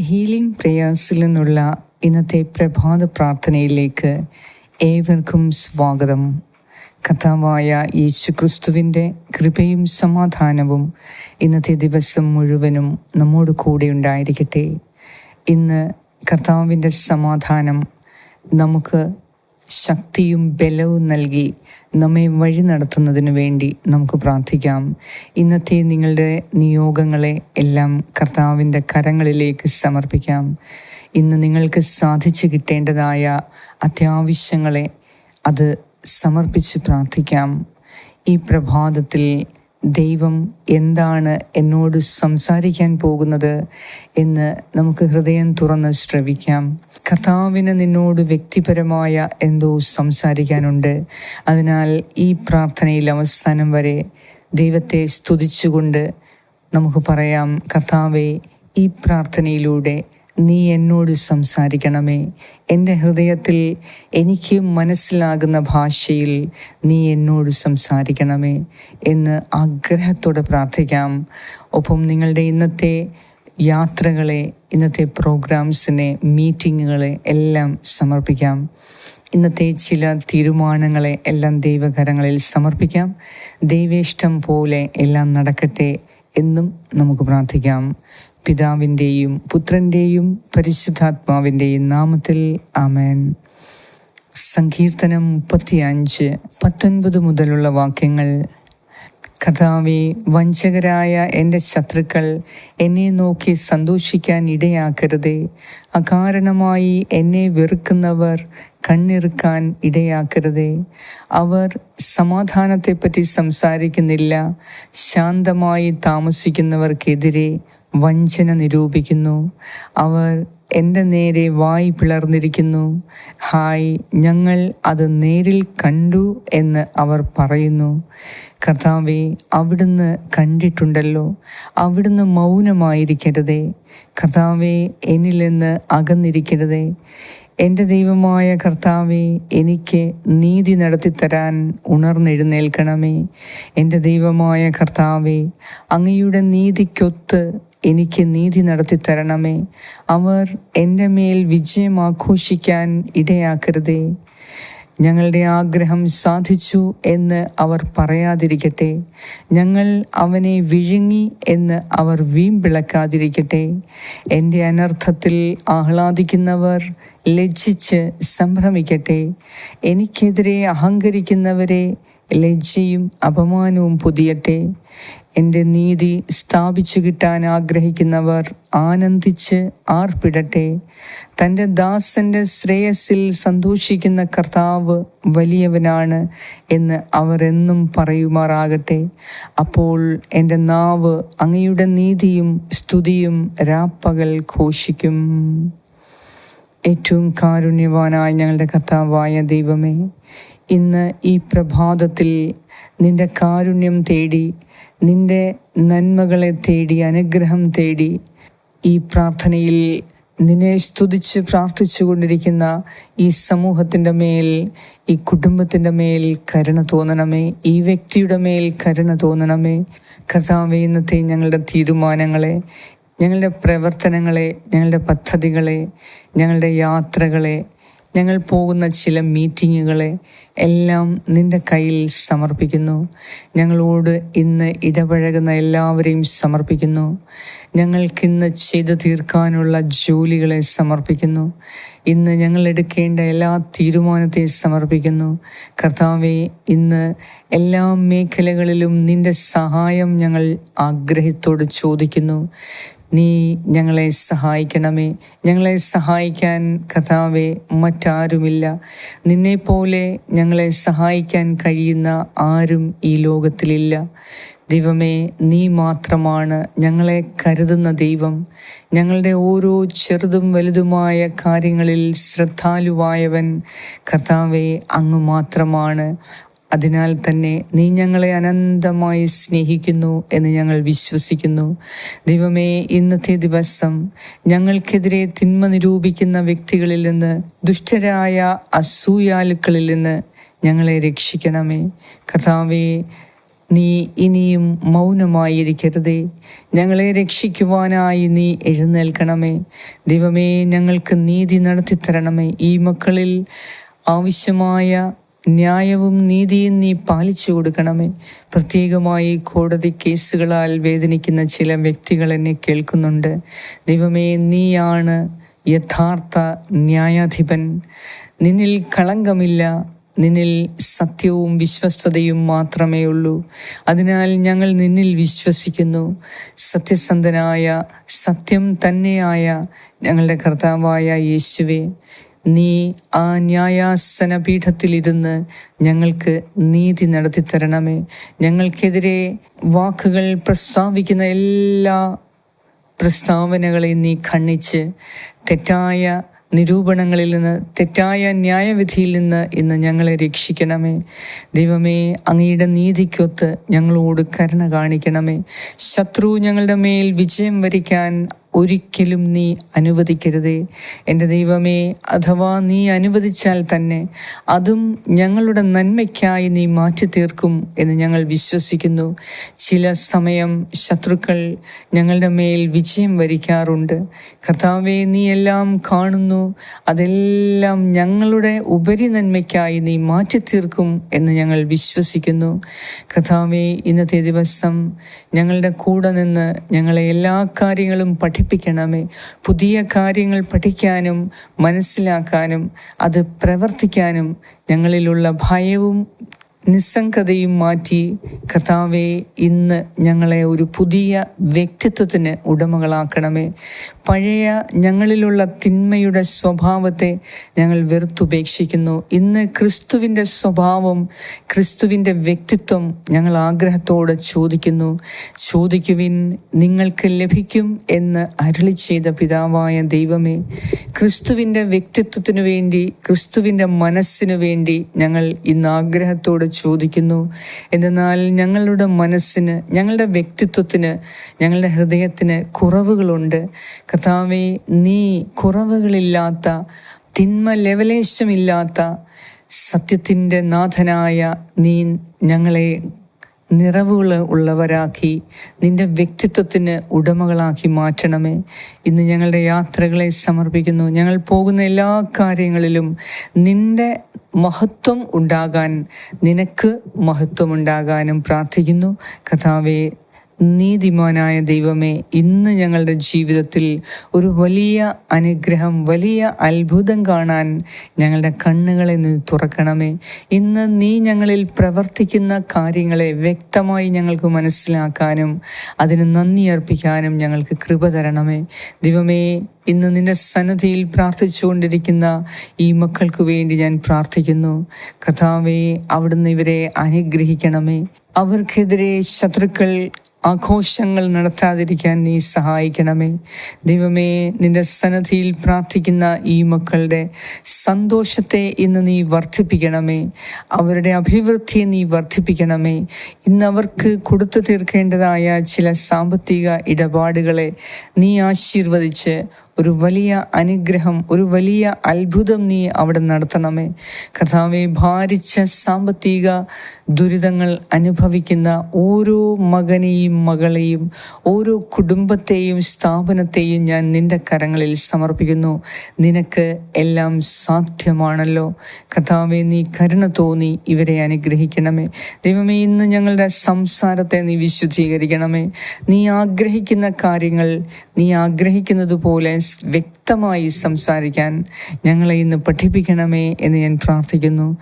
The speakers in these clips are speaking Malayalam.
ഹീലിംഗ് പ്രേയേഴ്സിൽ നിന്നുള്ള ഇന്നത്തെ പ്രഭാത പ്രാർത്ഥനയിലേക്ക് ഏവർക്കും സ്വാഗതം. കഥാവായ യേശു ക്രിസ്തുവിന്റെ കൃപയും സമാധാനവും ഇന്നത്തെ ദിവസം മുഴുവനും നമ്മോട് കൂടെ ഉണ്ടായിരിക്കട്ടെ. ഇന്ന് കർത്താവിന്റെ സമാധാനം നമുക്ക് ശക്തിയും ബലവും നൽകി നമ്മെ വഴി നടത്തുന്നതിന് വേണ്ടി നമുക്ക് പ്രാർത്ഥിക്കാം. ഇന്നത്തെ നിങ്ങളുടെ നിയോഗങ്ങളെ എല്ലാം കർത്താവിന്റെ കരങ്ങളിലേക്ക് സമർപ്പിക്കാം. ഇന്ന് നിങ്ങൾക്ക് സാധിച്ചു കിട്ടേണ്ടതായ അത്യാവശ്യങ്ങളെ അത് സമർപ്പിച്ച് പ്രാർത്ഥിക്കാം. ഈ പ്രഭാതത്തിൽ ദൈവം എന്താണ് എന്നോട് സംസാരിക്കാൻ പോകുന്നത് എന്ന് നമുക്ക് ഹൃദയം തുറന്ന് ശ്രവിക്കാം. കർത്താവിന് നിന്നോട് വ്യക്തിപരമായ എന്തോ സംസാരിക്കാനുണ്ട്. അതിനാൽ ഈ പ്രാർത്ഥനയിൽ അവസാനം വരെ ദൈവത്തെ സ്തുതിച്ചുകൊണ്ട് നമുക്ക് പറയാം കർത്താവെ ഈ പ്രാർത്ഥനയിലൂടെ നീ എന്നോട് സംസാരിക്കണമേ. എന്റെ ഹൃദയത്തിൽ എനിക്ക് മനസ്സിലാകുന്ന ഭാഷയിൽ നീ എന്നോട് സംസാരിക്കണമേ എന്ന് ആഗ്രഹത്തോടെ പ്രാർത്ഥിക്കാം. ഒപ്പം നിങ്ങളുടെ ഇന്നത്തെ യാത്രകളെ ഇന്നത്തെ പ്രോഗ്രാംസിനെ മീറ്റിങ്ങുകളെ എല്ലാം സമർപ്പിക്കാം. ഇന്നത്തെ ചില തീരുമാനങ്ങളെ എല്ലാം ദൈവകരങ്ങളിൽ സമർപ്പിക്കാം. ദൈവേഷ്ടം പോലെ എല്ലാം നടക്കട്ടെ എന്നും നമുക്ക് പ്രാർത്ഥിക്കാം. പിതാവിന്റെയും പുത്രന്റെയും പരിശുദ്ധാത്മാവിന്റെയും നാമത്തിൽ ആമേൻ. സങ്കീർത്തനം മുപ്പത്തി അഞ്ച് പത്തൊൻപത് മുതലുള്ള വാക്യങ്ങൾ. കഥാവി വഞ്ചകരായ എന്റെ ശത്രുക്കൾ എന്നെ നോക്കി സന്തോഷിക്കാൻ ഇടയാക്കരുതേ. അകാരണമായി എന്നെ വെറുക്കുന്നവർ കണ്ണിറുക്കാൻ ഇടയാക്കരുതേ. അവർ സമാധാനത്തെപ്പറ്റി സംസാരിക്കുന്നില്ല ശാന്തമായി താമസിക്കുന്നവർക്കെതിരെ വഞ്ചന നിരൂപിക്കുന്നു. അവർ എന്റെ നേരെ വായി പിളർന്നിരിക്കുന്നു. ഹായ് ഞങ്ങൾ അത് നേരിൽ കണ്ടു എന്ന് അവർ പറയുന്നു. കർത്താവെ അവിടുന്ന് കണ്ടിട്ടുണ്ടല്ലോ. അവിടുന്ന് മൗനമായിരിക്കരുതേ. കർത്താവെ എന്നിൽ നിന്ന് അകന്നിരിക്കരുതേ. എന്റെ ദൈവമായ കർത്താവെ എനിക്ക് നീതി നടത്തിത്തരാൻ ഉണർന്നെഴുന്നേൽക്കണമേ. എന്റെ ദൈവമായ കർത്താവെ അങ്ങയുടെ നീതിക്കൊത്ത് എനിക്ക് നീതി നടത്തി തരണമേ. അവർ എന്റെ മേൽ വിജയം ആഘോഷിക്കാൻ ഇടയാക്കരുതേ. ഞങ്ങളുടെ ആഗ്രഹം സാധിച്ചു എന്ന് അവർ പറയാതിരിക്കട്ടെ. ഞങ്ങൾ അവനെ വിഴുങ്ങി എന്ന് അവർ വീമ്പിളക്കാതിരിക്കട്ടെ. എന്റെ അനർത്ഥത്തിൽ ആഹ്ലാദിക്കുന്നവർ ലജ്ജിച്ച് സംഭ്രമിക്കട്ടെ. എനിക്കെതിരെ അഹങ്കരിക്കുന്നവരെ ലജ്ജയും അപമാനവും പുതിയട്ടെ. എന്റെ നീതി സ്ഥാപിച്ചു കിട്ടാൻ ആഗ്രഹിക്കുന്നവർ ആനന്ദിച്ച് ആർപ്പിടട്ടെ. തന്റെ ദാസന്റെ ശ്രേയസിൽ സന്തോഷിക്കുന്ന കർത്താവ് വലിയവനാണ് എന്ന് അവർ എന്നും പറയുമാറാകട്ടെ. അപ്പോൾ എന്റെ നാവ് അങ്ങയുടെ നീതിയും സ്തുതിയും രാപ്പകൽ ഘോഷിക്കും. ഏറ്റവും കാരുണ്യവാനായ ഞങ്ങളുടെ കർത്താവായ ദൈവമേ ഇന്ന് ഈ പ്രഭാതത്തിൽ നിന്റെ കാരുണ്യം തേടി നിന്റെ നന്മകളെ തേടി അനുഗ്രഹം തേടി ഈ പ്രാർത്ഥനയിൽ നിന്നെ സ്തുതിച്ച് പ്രാർത്ഥിച്ചു കൊണ്ടിരിക്കുന്ന ഈ സമൂഹത്തിന്റെ മേൽ ഈ കുടുംബത്തിന്റെ മേൽ കരുണ തോന്നണമേ. ഈ വ്യക്തിയുടെ മേൽ കരുണ തോന്നണമേ. കർത്താവെ ഇന്നത്തെ ഞങ്ങളുടെ തീരുമാനങ്ങളെ ഞങ്ങളുടെ പ്രവർത്തനങ്ങളെ ഞങ്ങളുടെ പദ്ധതികളെ ഞങ്ങളുടെ യാത്രകളെ ഞങ്ങൾ പോകുന്ന ചില മീറ്റിങ്ങുകളെ എല്ലാം നിന്റെ കയ്യിൽ സമർപ്പിക്കുന്നു. ഞങ്ങളോട് ഇന്ന് ഇടപഴകുന്ന എല്ലാവരെയും സമർപ്പിക്കുന്നു. ഞങ്ങൾക്കിന്ന് ചെയ്തു തീർക്കാനുള്ള ജോലികളെ സമർപ്പിക്കുന്നു. ഇന്ന് ഞങ്ങൾ എടുക്കേണ്ട എല്ലാ തീരുമാനത്തെയും സമർപ്പിക്കുന്നു. കർത്താവെ ഇന്ന് എല്ലാ മേഖലകളിലും നിന്റെ സഹായം ഞങ്ങൾ ആഗ്രഹത്തോട് ചോദിക്കുന്നു. നീ ഞങ്ങളെ സഹായിക്കണമേ. ഞങ്ങളെ സഹായിക്കാൻ കഥാവെ മറ്റാരുമില്ല. നിന്നെപ്പോലെ ഞങ്ങളെ സഹായിക്കാൻ കഴിയുന്ന ആരും ഈ ലോകത്തിലില്ല. ദൈവമേ നീ മാത്രമാണ് ഞങ്ങളെ കരുതുന്ന ദൈവം. ഞങ്ങളുടെ ഓരോ ചെറുതും വലുതുമായ കാര്യങ്ങളിൽ ശ്രദ്ധാലുവായവൻ കർത്താവെ അങ്ങ് മാത്രമാണ്. അതിനാൽ തന്നെ നീ ഞങ്ങളെ അനന്തമായി സ്നേഹിക്കുന്നു എന്ന് ഞങ്ങൾ വിശ്വസിക്കുന്നു. ദൈവമേ ഇന്നത്തെ ദിവസം ഞങ്ങൾക്കെതിരെ തിന്മ നിരൂപിക്കുന്ന വ്യക്തികളിൽ നിന്ന് ദുഷ്ടരായ അസൂയാലുക്കളിൽ നിന്ന് ഞങ്ങളെ രക്ഷിക്കണമേ. കർത്താവേ നീ ഇനിയും മൗനമായിരിക്കരുതേ. ഞങ്ങളെ രക്ഷിക്കുവാനായി നീ എഴുന്നേൽക്കണമേ. ദൈവമേ ഞങ്ങൾക്ക് നീതി നടത്തിത്തരണമേ. ഈ മക്കളിൽ ആവശ്യമായ ന്യായവും നീതിയും നീ പാലിച്ചു കൊടുക്കണമേ. പ്രത്യേകമായി കോടതി കേസുകളാൽ വേദനിക്കുന്ന ചില വ്യക്തികൾ എന്നെ കേൾക്കുന്നുണ്ട്. ദൈവമേ നീയാണ് യഥാർത്ഥ ന്യായാധിപൻ. നിന്നിൽ കളങ്കമില്ല നിന്നിൽ സത്യവും വിശ്വസ്തതയും മാത്രമേ ഉള്ളൂ. അതിനാൽ ഞങ്ങൾ നിന്നിൽ വിശ്വസിക്കുന്നു. സത്യസന്ധനായ സത്യം തന്നെയായ ഞങ്ങളുടെ കർത്താവായ യേശുവേ നീ ആ ന്യായാസന പീഠത്തിലിരുന്ന് ഞങ്ങൾക്ക് നീതി നടത്തി തരണമേ ഞങ്ങൾക്കെതിരെ വാക്കുകൾ പ്രസ്താവിക്കുന്ന എല്ലാ പ്രസ്താവനകളെയും നീ ഖണ്ഡിച്ച് തെറ്റായ നിരൂപണങ്ങളിൽ നിന്ന് തെറ്റായ ന്യായവിധിയിൽ നിന്ന് ഇന്ന് ഞങ്ങളെ രക്ഷിക്കണമേ. ദൈവമേ അങ്ങയുടെ നീതിക്കൊത്ത് ഞങ്ങളോട് കരുണ കാണിക്കണമേ. ശത്രു ഞങ്ങളുടെ മേൽ വിജയം വരിക്കാൻ ഒരിക്കലും നീ അനുവദിക്കരുതേ. എന്റെ ദൈവമേ അഥവാ നീ അനുവദിച്ചാൽ തന്നെ അതും ഞങ്ങളുടെ നന്മയ്ക്കായി നീ മാറ്റി തീർക്കും എന്ന് ഞങ്ങൾ വിശ്വസിക്കുന്നു. ചില സമയം ശത്രുക്കൾ ഞങ്ങളുടെ മേൽ വിജയം വരിക്കാറുണ്ട്. കർത്താവെ നീ എല്ലാം കാണുന്നു. അതെല്ലാം ഞങ്ങളുടെ ഉപരി നന്മയ്ക്കായി നീ മാറ്റി തീർക്കും എന്ന് ഞങ്ങൾ വിശ്വസിക്കുന്നു. കർത്താവെ ഇന്നത്തെ ദിവസം ഞങ്ങളുടെ കൂടെ നിന്ന് ഞങ്ങളെ എല്ലാ കാര്യങ്ങളും പഠി പഠിപ്പിക്കണമേ. പുതിയ കാര്യങ്ങൾ പഠിക്കാനും മനസ്സിലാക്കാനും അത് പ്രവർത്തിക്കാനും ഞങ്ങളിലുള്ള ഭയവും നിസ്സംഗതയും മാറ്റി കർത്താവെ ഇന്ന് ഞങ്ങളെ ഒരു പുതിയ വ്യക്തിത്വത്തിന് ഉടമകളാക്കണമേ. പഴയ ഞങ്ങളിലുള്ള തിന്മയുടെ സ്വഭാവത്തെ ഞങ്ങൾ വെറുത്തുപേക്ഷിക്കുന്നു. ഇന്ന് ക്രിസ്തുവിന്റെ സ്വഭാവം ക്രിസ്തുവിന്റെ വ്യക്തിത്വം ഞങ്ങൾ ആഗ്രഹത്തോടെ ചോദിക്കുന്നു. ചോദിക്കുവിൻ നിങ്ങൾക്ക് ലഭിക്കും എന്ന് അരുളി ചെയ്ത പിതാവായ ദൈവമേ ക്രിസ്തുവിന്റെ വ്യക്തിത്വത്തിനു വേണ്ടി ക്രിസ്തുവിന്റെ മനസ്സിനു വേണ്ടി ഞങ്ങൾ ഇന്ന് ആഗ്രഹത്തോടെ ചോദിക്കുന്നു. എന്നാൽ ഞങ്ങളുടെ മനസ്സിന് ഞങ്ങളുടെ വ്യക്തിത്വത്തിന് ഞങ്ങളുടെ ഹൃദയത്തിന് കുറവുകളുണ്ട്. കഥാവെ നീ കുറവുകളില്ലാത്ത തിന്മ ലെവലേശമില്ലാത്ത സത്യത്തിന്റെ നാഥനായ നീ ഞങ്ങളെ നിറവുകൾ ഉള്ളവരാക്കി നിന്റെ വ്യക്തിത്വത്തിന് ഉടമകളാക്കി മാറ്റണമേ. ഇന്ന് ഞങ്ങളുടെ യാത്രകളെ സമർപ്പിക്കുന്നു. ഞങ്ങൾ പോകുന്ന എല്ലാ കാര്യങ്ങളിലും നിന്റെ മഹത്വം ഉണ്ടാകാൻ നിനക്ക് മഹത്വം ഉണ്ടാകാനും പ്രാർത്ഥിക്കുന്നു. കഥാവെ നീതിമാനായ ദൈവമേ ഇന്ന് ഞങ്ങളുടെ ജീവിതത്തിൽ ഒരു വലിയ അനുഗ്രഹം വലിയ അത്ഭുതം കാണാൻ ഞങ്ങളുടെ കണ്ണുകളെ നീ തുറക്കണമേ. ഇന്ന് നീ ഞങ്ങളിൽ പ്രവർത്തിക്കുന്ന കാര്യങ്ങളെ വ്യക്തമായി ഞങ്ങൾക്ക് മനസ്സിലാക്കാനും അതിന് നന്ദി അർപ്പിക്കാനും ഞങ്ങൾക്ക് കൃപ തരണമേ. ദൈവമേ ഇന്ന് നിന്റെ സന്നദ്ധിയിൽ പ്രാർത്ഥിച്ചുകൊണ്ടിരിക്കുന്ന ഈ മക്കൾക്ക് വേണ്ടി ഞാൻ പ്രാർത്ഥിക്കുന്നു. കഥാവേ അവിടുന്ന് ഇവരെ അനുഗ്രഹിക്കണമേ. അവർക്കെതിരെ ശത്രുക്കൾ ആഘോഷങ്ങൾ നടത്താതിരിക്കാൻ നീ സഹായിക്കണമേ. ദൈവമേ നിന്റെ സന്നദ്ധിയിൽ പ്രാർത്ഥിക്കുന്ന ഈ മക്കളുടെ സന്തോഷത്തെ ഇന്ന് നീ വർദ്ധിപ്പിക്കണമേ. അവരുടെ അഭിവൃദ്ധിയെ നീ വർദ്ധിപ്പിക്കണമേ. ഇന്ന് അവർക്ക് കൊടുത്തു തീർക്കേണ്ടതായ ചില സാമ്പത്തിക ഇടപാടുകളെ നീ ആശീർവദിച്ച് ഒരു വലിയ അനുഗ്രഹം ഒരു വലിയ അത്ഭുതം നീ അവിടെ നടത്തണമേ. കഥാവെ ഭാരിച്ച സാമ്പത്തിക ദുരിതങ്ങൾ അനുഭവിക്കുന്ന ഓരോ മകനെയും മകളെയും ഓരോ കുടുംബത്തെയും സ്ഥാപനത്തെയും ഞാൻ നിന്റെ കരങ്ങളിൽ സമർപ്പിക്കുന്നു. നിനക്ക് എല്ലാം സാധ്യമാണല്ലോ. കഥാവെ നീ കരുണ തോന്നി ഇവരെ അനുഗ്രഹിക്കണമേ. ദൈവമേ ഇന്ന് ഞങ്ങളുടെ സംസാരത്തെ നീ വിശുദ്ധീകരിക്കണമേ. നീ ആഗ്രഹിക്കുന്ന കാര്യങ്ങൾ നീ ആഗ്രഹിക്കുന്നത് പോലെ വ്യക്തമായി സംസാരിക്കാൻ ഞങ്ങളെ ഇന്ന് പഠിപ്പിക്കണമേ എന്ന് ഞാൻ പ്രാർത്ഥിക്കുന്നു.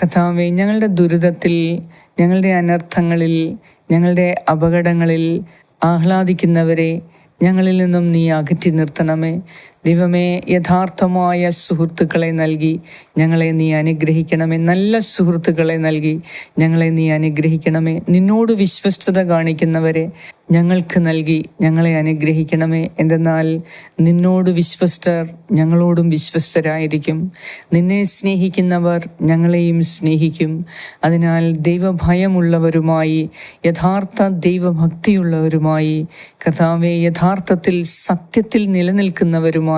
കഥാവെ ഞങ്ങളുടെ ദുരിതത്തിൽ ഞങ്ങളുടെ അനർത്ഥങ്ങളിൽ ഞങ്ങളുടെ അപകടങ്ങളിൽ ആഹ്ലാദിക്കുന്നവരെ ഞങ്ങളിൽ നിന്നും നീ അകറ്റി നിർത്തണമേ. ദൈവമേ യഥാർത്ഥമായ സുഹൃത്തുക്കളെ നൽകി ഞങ്ങളെ നീ അനുഗ്രഹിക്കണമേ. നല്ല സുഹൃത്തുക്കളെ നൽകി ഞങ്ങളെ നീ അനുഗ്രഹിക്കണമേ. നിന്നോട് വിശ്വസ്തത കാണിക്കുന്നവരെ ഞങ്ങൾക്ക് നൽകി ഞങ്ങളെ അനുഗ്രഹിക്കണമേ. എന്തെന്നാൽ നിന്നോട് വിശ്വസ്തർ ഞങ്ങളോടും വിശ്വസ്തരായിരിക്കും. നിന്നെ സ്നേഹിക്കുന്നവർ ഞങ്ങളെയും സ്നേഹിക്കും. അതിനാൽ ദൈവഭയമുള്ളവരുമായി യഥാർത്ഥ ദൈവഭക്തിയുള്ളവരുമായി കഥാവെ യഥാർത്ഥത്തിൽ സത്യത്തിൽ നിലനിൽക്കുന്നവരുമായി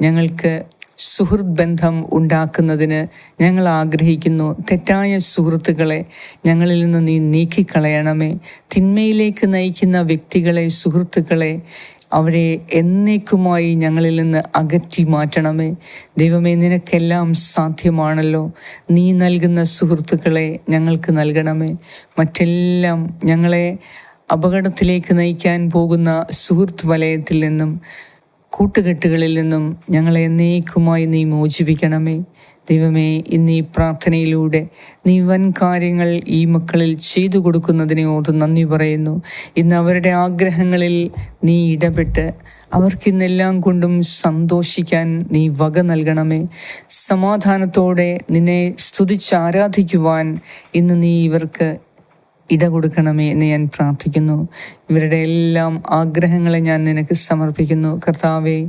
ഞങ്ങൾക്ക് സുഹൃത്ത് ബന്ധം ഉണ്ടാക്കുന്നതിന് ഞങ്ങൾ ആഗ്രഹിക്കുന്നു. തെറ്റായ സുഹൃത്തുക്കളെ ഞങ്ങളിൽ നിന്ന് നീ നീക്കിക്കളയണമേ. തിന്മയിലേക്ക് നയിക്കുന്ന വ്യക്തികളെ സുഹൃത്തുക്കളെ അവരെ എന്നേക്കുമായി ഞങ്ങളിൽ നിന്ന് അകറ്റി മാറ്റണമേ. ദൈവമേ നിനക്കെല്ലാം സാധ്യമാണല്ലോ. നീ നൽകുന്ന സുഹൃത്തുക്കളെ ഞങ്ങൾക്ക് നൽകണമേ. മറ്റെല്ലാം ഞങ്ങളെ അപകടത്തിലേക്ക് നയിക്കാൻ പോകുന്ന സുഹൃത്ത് വലയത്തിൽ നിന്നും കൂട്ടുകെട്ടുകളിൽ നിന്നും ഞങ്ങളെ എന്നേക്കുമായി നീ മോചിപ്പിക്കണമേ. ദൈവമേ ഇന്ന് ഈ പ്രാർത്ഥനയിലൂടെ നീ വൻ കാര്യങ്ങൾ ഈ മക്കളിൽ ചെയ്തു കൊടുക്കുന്നതിനെ ഓർത്ത് നന്ദി പറയുന്നു. ഇന്ന് അവരുടെ ആഗ്രഹങ്ങളിൽ നീ ഇടപെട്ട് അവർക്കിന്നെല്ലാം കൊണ്ടും സന്തോഷിക്കാൻ നീ വക നൽകണമേ. സമാധാനത്തോടെ നിന്നെ സ്തുതിച്ച് ആരാധിക്കുവാൻ ഇന്ന് നീ ഇവർക്ക് ഇട കൊടുക്കണമേ എന്ന് ഞാൻ പ്രാർത്ഥിക്കുന്നു. ഇവരുടെ എല്ലാം ആഗ്രഹങ്ങളെ ഞാൻ നിനക്ക് സമർപ്പിക്കുന്നു. കർത്താവെ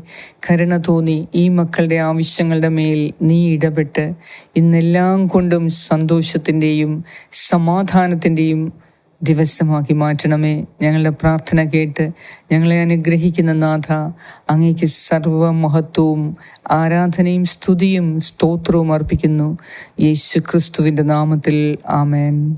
കരുണ തോന്നി ഈ മക്കളുടെ ആവശ്യങ്ങളുടെ മേൽ നീ ഇടപെട്ട് ഇന്നെല്ലാം കൊണ്ടും സന്തോഷത്തിന്റെയും സമാധാനത്തിന്റെയും ദിവസമാക്കി മാറ്റണമേ. ഞങ്ങളുടെ പ്രാർത്ഥന കേട്ട് ഞങ്ങളെ അനുഗ്രഹിക്കുന്ന നാഥ അങ്ങേക്ക് സർവ മഹത്വവും ആരാധനയും സ്തുതിയും സ്തോത്രവും അർപ്പിക്കുന്നു. യേശു ക്രിസ്തുവിന്റെ നാമത്തിൽ ആമേൻ.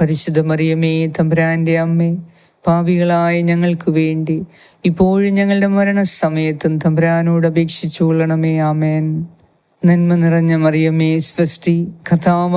പരിശുദ്ധ മറിയമേ തമ്പുരാന്റെ അമ്മേ പാവികളായ ഞങ്ങൾക്ക് വേണ്ടി ഇപ്പോഴും ഞങ്ങളുടെ മരണസമയത്തും തമ്പുരാനോട് അപേക്ഷിച്ചു കൊള്ളണമേ ആമേൻ. നന്മ നിറഞ്ഞ മറിയമേ സ്വസ്തി കഥാവ്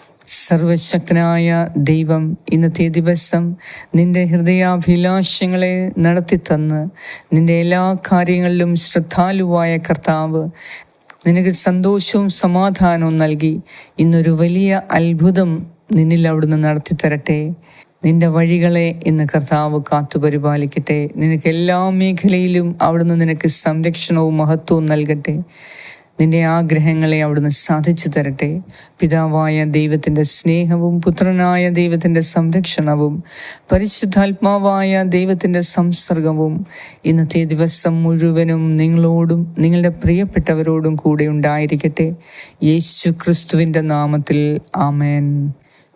സർവശക്തനായ ദൈവം ഇന്നത്തെ ദിവസം നിന്റെ ഹൃദയാഭിലാഷങ്ങളെ നടത്തിത്തന്ന് നിന്റെ എല്ലാ കാര്യങ്ങളിലും ശ്രദ്ധാലുവായ കർത്താവ് നിനക്ക് സന്തോഷവും സമാധാനവും നൽകി. ഇന്നൊരു വലിയ അത്ഭുതം നിന്നിൽ അവിടുന്ന് നടത്തിത്തരട്ടെ. നിന്റെ വഴികളെ ഇന്ന് കർത്താവ് കാത്തുപരിപാലിക്കട്ടെ നിനക്ക് എല്ലാ മേഖലയിലും അവിടുന്ന് നിനക്ക് സംരക്ഷണവും മഹത്വവും നൽകട്ടെ. നിന്റെ ആഗ്രഹങ്ങളെ അവിടുന്ന് സാധിച്ചു തരട്ടെ. പിതാവായ ദൈവത്തിന്റെ സ്നേഹവും പുത്രനായ ദൈവത്തിന്റെ സംരക്ഷണവും പരിശുദ്ധാത്മാവായ ദൈവത്തിന്റെ സംസർഗവും ഇന്നത്തെ ദിവസം മുഴുവനും നിങ്ങളോടും നിങ്ങളുടെ പ്രിയപ്പെട്ടവരോടും കൂടെ ഉണ്ടായിരിക്കട്ടെ. യേശു ക്രിസ്തുവിന്റെ നാമത്തിൽ ആമേൻ.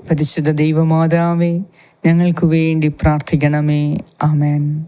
പരിശുദ്ധ ദൈവമാതാവേ ഞങ്ങൾക്ക് വേണ്ടി പ്രാർത്ഥിക്കണമേ. ആമേൻ.